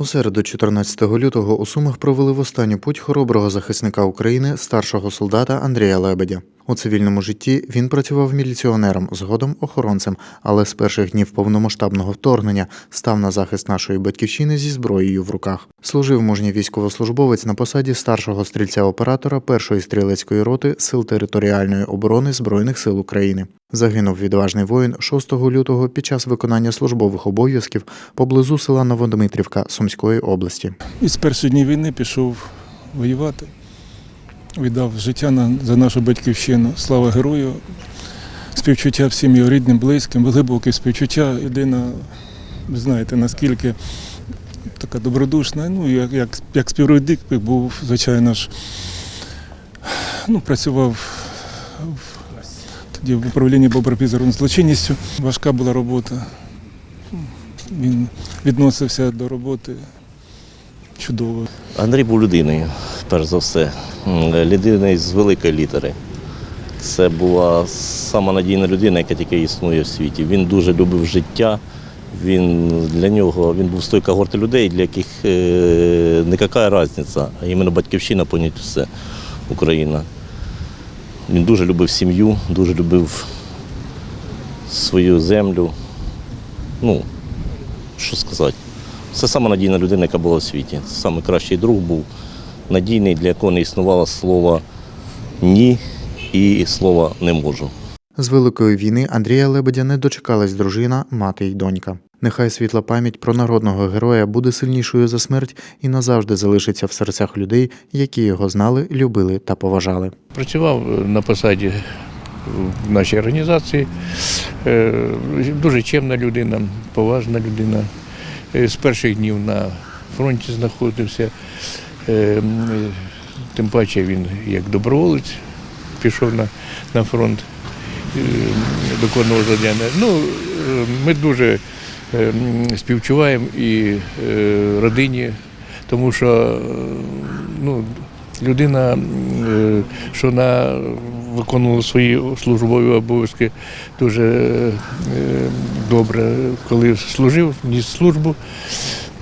У середу, 14 лютого, у Сумах провели в останню путь хороброго захисника України, старшого солдата Андрія Лебедя. У цивільному житті він працював міліціонером, згодом охоронцем, але з перших днів повномасштабного вторгнення став на захист нашої батьківщини зі зброєю в руках. Служив мужній військовослужбовець на посаді старшого стрільця-оператора першої стрілецької роти Сил територіальної оборони Збройних сил України. Загинув відважний воїн 6 лютого під час виконання службових обов'язків поблизу села Новодмитрівка Сумської області. І з перших днів війни пішов воювати, віддав життя на, за нашу батьківщину. Слава герою! Співчуття всім його рідним, близьким, глибоке співчуття. Людина, ви знаєте, наскільки така добродушна. Ну, як, як, як співробітник був, звичайно ж, ну, працював в, тоді в управлінні по боротьбі з злочинністю. Важка була робота. Він відносився до роботи чудово. Андрій був людиною, перш за все. М, Людиною з великої літери. Це була сама надійна людина, яка тільки існує в світі. Він дуже любив життя. Він для нього він був з тої когорти людей, для яких е, не яка різниця, а іменно батьківщина понять все Україна. Він дуже любив сім'ю, дуже любив свою землю. Ну, що сказати. Це сама надійна людина, яка була в світі. Це найкращий друг був, надійний, для якого не існувало слова ні і слова не можу. З великої війни Андрія Лебедя не дочекалась дружина, мати й донька. Нехай світла пам'ять про народного героя буде сильнішою за смерть і назавжди залишиться в серцях людей, які його знали, любили та поважали. Працював на посаді в нашій організації. Е, Дуже чемна людина, поважна людина. Е, З перших днів на фронті знаходився. Е, м, Тим паче він як доброволець пішов на, на фронт, е, виконував завдання. Ну, е, ми дуже співчуваємо і е, родині, тому що ну, людина, що на виконувала свої службові обов'язки дуже добре, коли служив, ніс службу.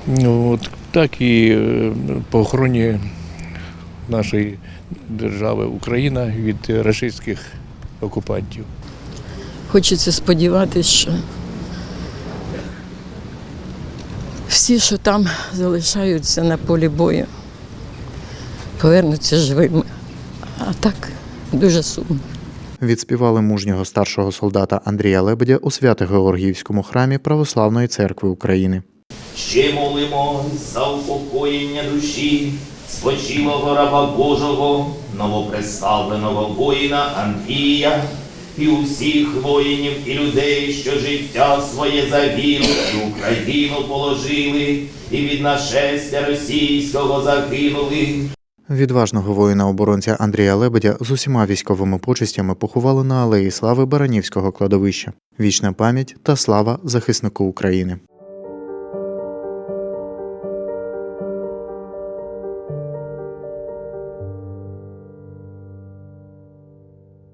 Ну, От, так і е, по охороні нашої держави Україна від рашистських окупантів. Хочеться сподіватися, що всі, що там залишаються на полі бою, повернуться живими. А так дуже сумно. Відспівали мужнього старшого солдата Андрія Лебедя у Свято-Георгіївському храмі Православної церкви України. Ще молимо за упокоєння душі спочилого раба Божого, новопредставленого воїна Андрія і усіх воїнів і людей, що життя своє за віру і Україну положили, і від нашестя російського загинули. Відважного воїна-оборонця Андрія Лебедя з усіма військовими почестями поховали на алеї слави Баранівського кладовища. Вічна пам'ять та слава захиснику України.